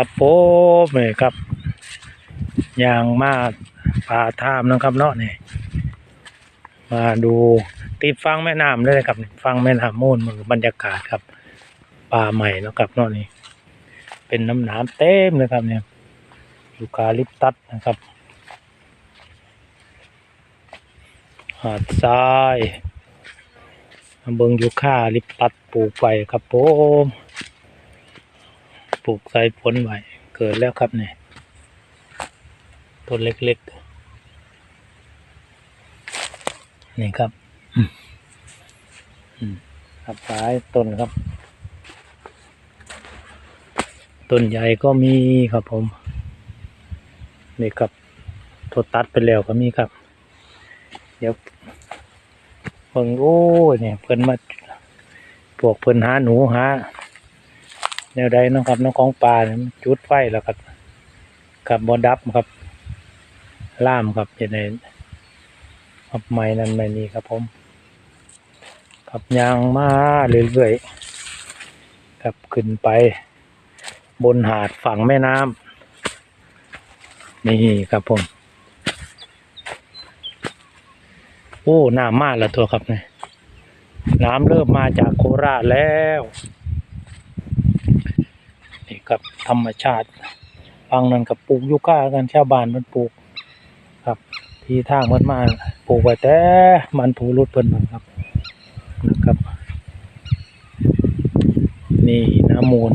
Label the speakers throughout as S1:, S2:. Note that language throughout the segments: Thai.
S1: ครับผมนี่ครับยางมาป่าท่ามนะครับเนาะนี่มาดูติดฟังแม่น้ำเลยนะครับฟังแม่น้ำมูลมือบรรยากาศครับป่าใหม่นะครับเนาะนี่เป็นน้ำนามเต็มเลยครับเนี่ยยูคาลิปตัสนะครับหาดทรายเบิงยูคาลิปตัสปลูกไว้ครับผม ปลูกใส่ผลไว้เกิดแล้วครับเนี่ยต้นเล็กๆ นี่ครับครับซ้ายต้นครับ ต้นใหญ่ก็มีครับผม นี่ครับโทดตัดไปแล้วก็มีครับ เดี๋ยวเพิ่งโอ้เนี่ยเพิ่นมาพวกเพิ่นหาหนูหา แนวใดเนาะครับน้องของปลาเนี่ยจุดไฟแล้วครับกับบอดับครับล่ามครับอย่างไรครับไม้นั้นไม้นี้ครับผมขับยางมาเรื่อยๆครับขึ้นไป บนหาดฝั่งแม่น้ำนี่ครับผมโอ้น้ำมาแล้วตัวครับเนี่ยน้ำเริ่มมาจากโคราชแล้ว นี่ครับธรรมชาติฟังนั้นกับปลูกยูคากันชาวบ้านมันปลูกครับ ที่ทางมันมาปลูกไว้แต่มันผูรุดเพิ่นบังครับนะครับ นี่น้ำมูล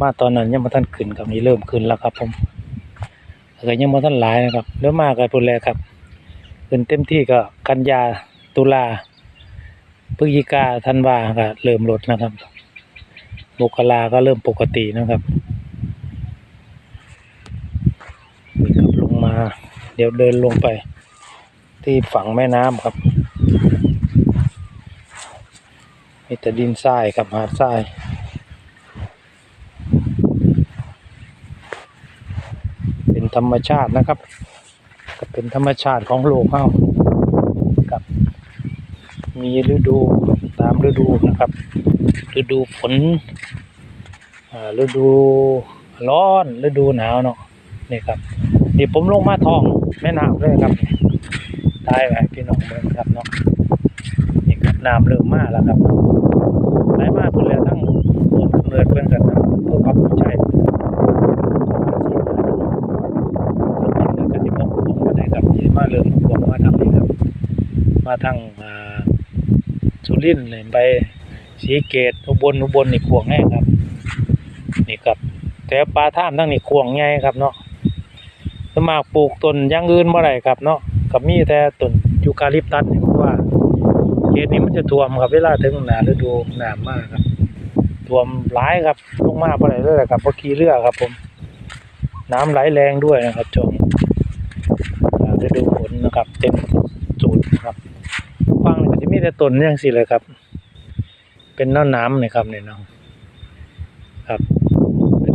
S1: มาตอนนั้นยังมาท่านขึ้นกับนี้เริ่มขึ้นแล้วครับผมแต่ยังมาท่านหลายนะครับเริ่มมากกันพุ่นแล้วครับขึ้นเต็มที่ก็กันยาตุลาพฤศจิกาธันวาก็เริ่มลดนะครับ มกราก็เริ่มปกตินะครับกลับลงมา เดี๋ยวเดินลงไป ที่ฝั่งแม่น้ำครับมีแต่ดินทรายกับหาดทรายเป็นธรรมชาตินะครับ ก็เป็นธรรมชาติของโลกเฮาครับ มีฤดูตามฤดูนะครับ ฤดูฝนอ่าฤดูร้อนฤดูหนาวเนาะนี่ครับนี่ผมลงมาทองแม่น้ำเลยครับตายไปพี่น้องเมืองครับเนาะนี่ครับน้ำเริ่มมาแล้วครับเนาะไหลมาเพื่อทั้งต้นกำเนิดเพื่อนกันนะเพื่อพักผู้ใช่มาเริ่มขวงมาทางนี้ครับ มาทางสุรินทร์เลยไป ศรีเกตอุบลอุบลนี่ขวงแห้งครับ นี่ครับ แต่ปลาท่ามทั้งนี่ขวงใหญ่ครับเนาะสมากปลูกต้นยางอื่นเมื่อไรครับเนาะกับมีแต่ต้นยูคาลิปตัสนี่เพราะว่าเขตนี้มันจะท่วมครับเวลาถึงหนาฤดูหนามากครับท่วมหลายครับลงมากเมื่อไรเลยครับเพราะขี่เรือครับ ผม น้ำไหลแรงด้วยนะครับจงฤดูฝนนะครับ เต็มสูตรครับฟังก็จะมีแต่ต้นอย่างสิเลยครับ เป็นน้ำน้ำนี่ครับเนี่เนาะครับ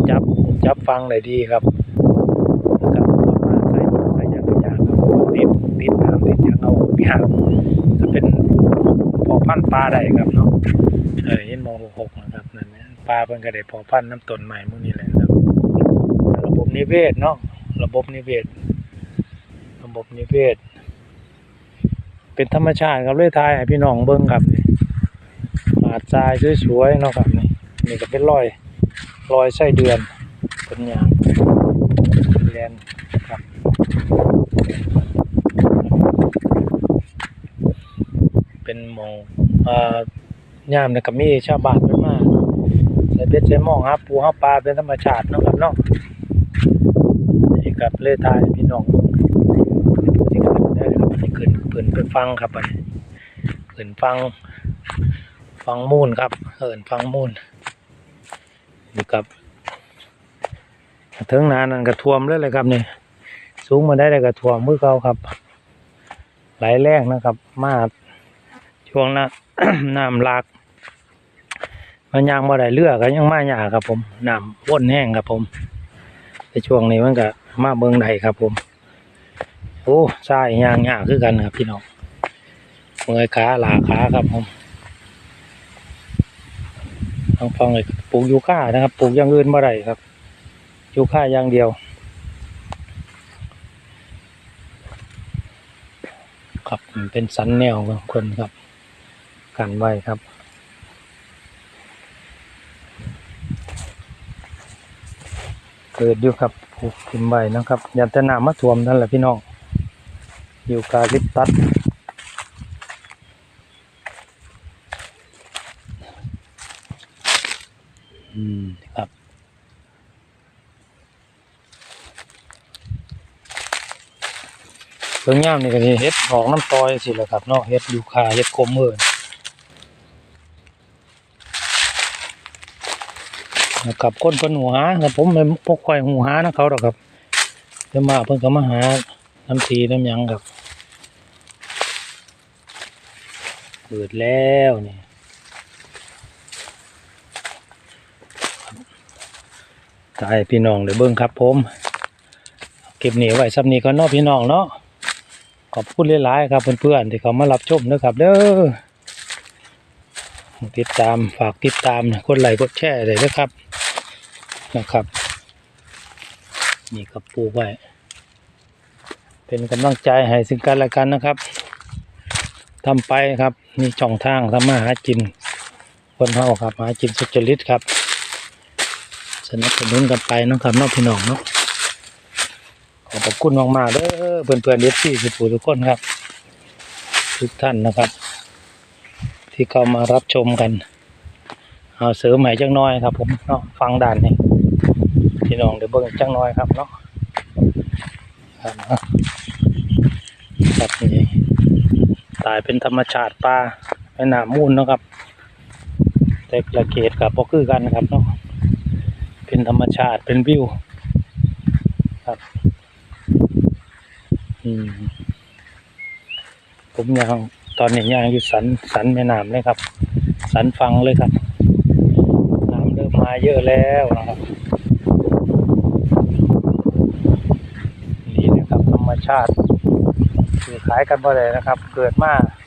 S1: จับจับฟังได้ดีครับครับต้นมาใส่ใส่ยางพยางครับติดติดน้ำติดยางเอายางจะเป็นพอพันปลาได้ครับเนาะเออเห็นมองหกนะครับนั่นนะปลาเพิ่นก็ได้พอพันน้ำต้นใหม่พวกนี้แหละครับ ระบบนิเวศเนาะระบบนิเวศ ระบบนิเวศ เป็นธรรมชาติครับเลยทายให้พี่น้องเบิ่งครับนี่ หาดทรายสวยๆเนาะครับนี่นี่ก็เป็นรอยรอยไส้เดือนเป็นอย่างแลนครับเป็นมองอ่ายามนี่ก็มีชาวบ้านเพิ่นมาใส่เบ็ดใส่หม้องหาปูหาปลาเป็นธรรมชาติเนาะครับเนาะนี่ครับเลยทายพี่น้องที่ขึ้นได้ครับที่ขึ้นขึ้นไปฟังครับอันนี้ขึ้นฟัง ฟังมูนครับเอินฟังมูนนี่ครับถึงนานันก็ท่วมเลยเลยครับนี่สูงมาได้เลยก็ท่วมมือเขาครับไหลแรงนะครับ มาช่วงน้าน้ำหลากมันยางมาได้เรือก็ยังมาหยาครับผมน้ำวนแห้งครับผมในช่วงนี้มันก็มาเบิ่งได้ครับผมโอ้ใช่ยางหยาคือกันครับพี่น้องเมื่อยขาหลาขาครับผม ต้องฟังเลยปลูกยูคานะครับ ปลูกอย่างอื่นบ่อได้ครับยูค่าอย่างเดียว ครับเป็นสันแนวของคนครับ กันไว้ครับเกิดอยู่ครับผูกทิมไว้นะครับยันแตน้ำมาท่วมนั่นแหละพี่น้องอยู่กาลิปตัส ครับเพิ่งย่ามนี่ก็สิเฮ็ดหอกน้ำตอยสิแหละครับเนาะเฮ็ดยูคาเฮ็ดคมเอินนะครับคนเพิ่นหูหาครับผมไม่พกควายหูหานะเขาหรอกครับเดี๋ยวมาเพิ่นก็มาหาน้ำทีน้ำยังครับเปิดแล้วนี่ กายพี่น้องเดี๋ยวเบิ้งครับผมเก็บเหนียวไว้ซับนี้ก็นอกพี่น้องเนาะขอบคุณหลายๆครับเพื่อนๆที่เขามารับชมนะครับเด้อติดตามฝากติดตามนะกดไลค์กดแชร์เลยนะครับนะครับ นี่ครับปูไว้เป็นกำลังใจให้ซึ่งกันและกันนะครับทำไปครับมีช่องทางทำมาหากินคนเฮาครับหากินสุจริตครับ สนับสนุนกันไปเนาะครับน้องพี่น้องเนาะขอบคุณมากๆเด้อเพื่อนเพื่อนเอฟซีสุทุกคนครับ ทุกท่านนะครับ ที่เข้ามารับชมกัน เอาเสริมใหม่จังน้อยครับ ผมเนาะฟังด่านนี้พี่น้องเดี๋ยวเบิ่งจังน้อยครับเนาะครับนะครับนี่ตายเป็นธรรมชาติปลาแม่น้ำมูลนะครับ แต่ละเขตกับพอคือกันนะครับเนาะ เป็นธรรมชาติเป็นวิวครับอืมผมยังตอนนี้ยังอยู่สันสันแม่น้ำเลยครับ สันฟังเลยครับน้ำเริ่มมาเยอะแล้วนะครับนี่นะครับธรรมชาติซื้อขายกันบ่ได้นะครับ เกิดมา